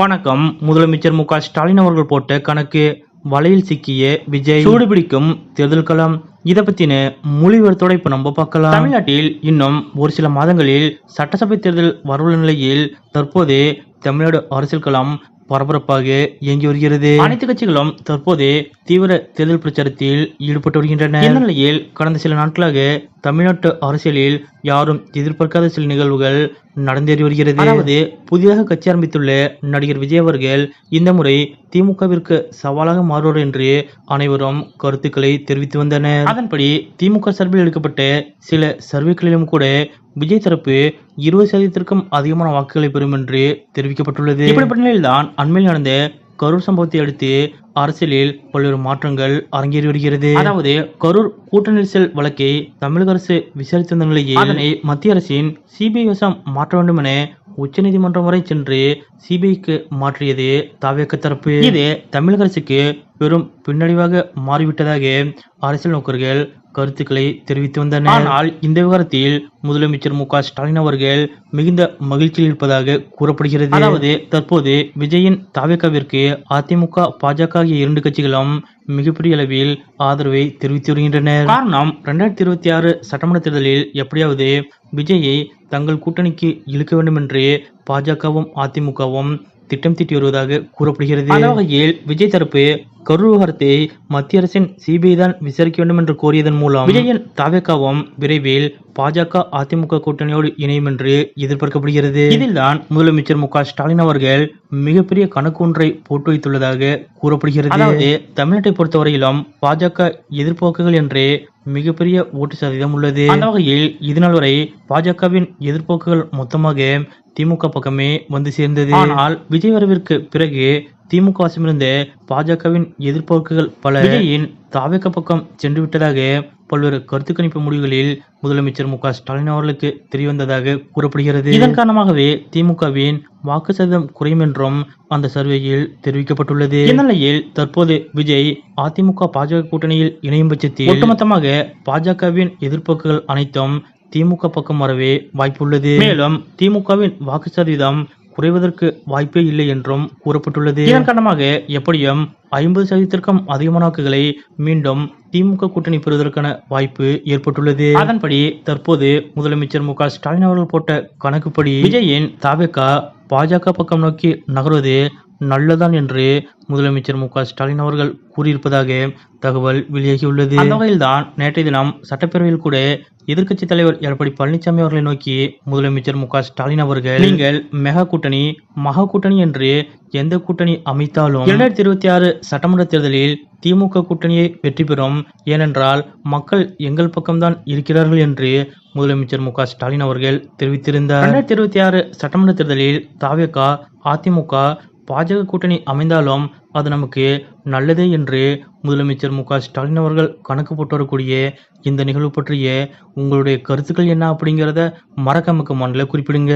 வணக்கம். முதலமைச்சர் மு க ஸ்டாலின் அவர்கள் போட்ட கணக்கு வலையில் சிக்கிய விஜய். சூடுபிடிக்கும் தேர்தல் களம். இதை பத்தின மொழிவரத்தோட இப்ப நம்ம பார்க்கலாம். தமிழ்நாட்டில் இன்னும் ஒரு சில மாதங்களில் சட்டசபை தேர்தல் வரவுள்ள நிலையில் தற்போது தமிழ்நாடு அரசியல் களம் பரபரப்பாக இயங்கி வருகிறது. அனைத்து கட்சிகளும் தற்போது தீவிர தேர்தல் பிரச்சாரத்தில் ஈடுபட்டு வருகின்றன. இந்த நிலையில் கடந்த சில நாட்களாக தமிழ்நாட்டு அரசியலில் யாரும் எதிர்பார்க்காத சில நிகழ்வுகள் நடந்தேறி வருகிறது. அதாவது புதிதாக கட்சி ஆரம்பித்துள்ள நடிகர் விஜய் அவர்கள் இந்த முறை திமுகவிற்கு சவாலாக மாறுவார் என்று அனைவரும் கருத்துக்களை தெரிவித்து வந்தனர். அதன்படி திமுக சார்பில் எடுக்கப்பட்ட சில சர்வேக்களிலும் கூட விஜய் தரப்பு இருபது சதவீதத்திற்கும் அதிகமான வாக்குகளை பெறும் என்று தெரிவிக்கப்பட்டுள்ளது. இப்படிப்பட்ட நிலையில்தான் அண்மையில் நடந்த கரூர் சம்பவத்தை அடுத்து அரசியலில் பல்வேறு மாற்றங்கள் அரங்கேறி வருகிறது. அதாவது கரூர் கூட்ட நெரிசல் வழக்கை தமிழக அரசு விசாரித்து வந்த நிலையில் அதனை மத்திய அரசின் சிபிஐ வசம் மாற்ற வேண்டும் என உச்சநீதிமன்றம் வரை சென்று சிபிஐக்கு மாற்றியது தாவேக்க தரப்பு. இது தமிழக அரசுக்கு பெரும் பின்னடைவாக மாறிவிட்டதாக அரசியல் நோக்கர்கள் கருத்துக்களை தெரிவித்து வந்தனர். ஆனால் இந்த விவகாரத்தில் முதலமைச்சர் மு க ஸ்டாலின் அவர்கள் மிகுந்த மகிழ்ச்சியில் இருப்பதாக கூறப்படுகிறது. அதாவது தற்போது விஜயின் தாவேக்காவிற்கு அதிமுக பாஜக ஆகிய இரண்டு கட்சிகளும் மிகப்பெரிய அளவில் ஆதரவை தெரிவித்து வருகின்றனர். காரணம் இரண்டாயிரத்தி இருபத்தி ஆறு சட்டமன்ற தேர்தலில் எப்படியாவது விஜயை தங்கள் கூட்டணிக்கு இழுக்க வேண்டும் என்று பாஜகவும் அதிமுகவும் திட்டம் தீட்டி வருவதாக கூறப்படுகிறது அந்த வகையில் விஜய் தரப்பு கரூர் விவகாரத்தை மத்திய அரசின் சிபிஐ தான் விசாரிக்க வேண்டும் என்று கோரியதன் மூலம் விஜயின் தாவேக்காவும் விரைவில் பாஜக அதிமுக கூட்டணியோடு இணையும் என்று எதிர்பார்க்கப்படுகிறது. இதில்தான் முதலமைச்சர் மு ஸ்டாலின் அவர்கள் மிகப்பெரிய கணக்கு ஒன்றை போட்டு வைத்துள்ளதாக கூறப்படுகிறது. அதாவது தமிழ்நாட்டை பொறுத்தவரையிலும் பாஜக எதிர்ப்போக்குகள் என்றே மிகப்பெரிய ஓட்டு சதவீதம் உள்ளது. அந்த வகையில் இதுநாள் வரை பாஜகவின் எதிர்ப்போக்குகள் மொத்தமாக திமுக பக்கமே வந்து சேர்ந்தது. ஆனால் விஜய் வரவிற்கு பிறகு திமுக வசமிருந்த பாஜகவின் எதிர்ப்போக்குகள் பல. விஜயின் தாவேக்க பக்கம் சென்று விட்டதாக பல்வேறு கருத்து கணிப்பு முடிவுகளில் முதலமைச்சர் மு க ஸ்டாலின் அவர்களுக்கு தெரியவந்ததாக கூறப்படுகிறது. இதன் காரணமாகவே திமுகவின் வாக்கு சதவீதம் குறையும் என்றும் அந்த சர்வேயில் தெரிவிக்கப்பட்டுள்ளது. இந்நிலையில் தற்போது விஜய் அதிமுக பாஜக கூட்டணியில் இணையும் பட்சத்தில் ஒட்டுமொத்தமாக பாஜகவின் எதிர்ப்புகள் அனைத்தும் திமுக பக்கம் வரவே வாய்ப்புள்ளது. மேலும் திமுகவின் வாக்கு சதவீதம் குறைவதற்கு வாய்ப்பே இல்லை என்றும் கூறப்பட்டுள்ளது. இதன் காரணமாக எப்படியும் ஐம்பது சதவீதத்திற்கும் அதிகமான வாக்குகளை மீண்டும் திமுக கூட்டணி பெறுவதற்கான வாய்ப்பு ஏற்பட்டுள்ளது. அதன்படி தற்போது முதலமைச்சர் மு ஸ்டாலின் அவர்கள் போட்ட கணக்குப்படி விஜயின் தாவேகா பாஜக பக்கம் நோக்கி நகர்வது நல்லதான் என்று முதலமைச்சர் மு ஸ்டாலின் அவர்கள் கூறியிருப்பதாக தகவல் வெளியாகியுள்ளது. அந்த வகையில்தான் நேற்றைய தினம் சட்டப்பேரவையில் கூட எதிர்க்கட்சித் தலைவர் எடப்பாடி பழனிசாமி அவர்களை நோக்கி முதலமைச்சர் மு ஸ்டாலின் அவர்கள் நீங்கள் மெகா கூட்டணி மகா கூட்டணி என்று எந்த கூட்டணி அமைத்தாலும் இரண்டாயிரத்தி இருபத்தி ஆறு சட்டமன்ற தேர்தலில் திமுக கூட்டணியை வெற்றி பெறும். ஏனென்றால் மக்கள் எங்கள் பக்கம்தான் இருக்கிறார்கள் என்று முதலமைச்சர் மு ஸ்டாலின் அவர்கள் தெரிவித்திருந்தார். இரண்டாயிரத்தி இருபத்தி ஆறு சட்டமன்ற தேர்தலில் தாவேகா அதிமுக பாஜக கூட்டணி அமைந்தாலும் அது நமக்கு நல்லதே என்று முதலமைச்சர் மு க ஸ்டாலின் அவர்கள் கணக்கு போட்டு வரக்கூடிய இந்த நிகழ்வு பற்றிய உங்களுடைய கருத்துக்கள் என்ன அப்படிங்கிறத மறக்காம கமெண்ட்ல குறிப்பிடுங்க.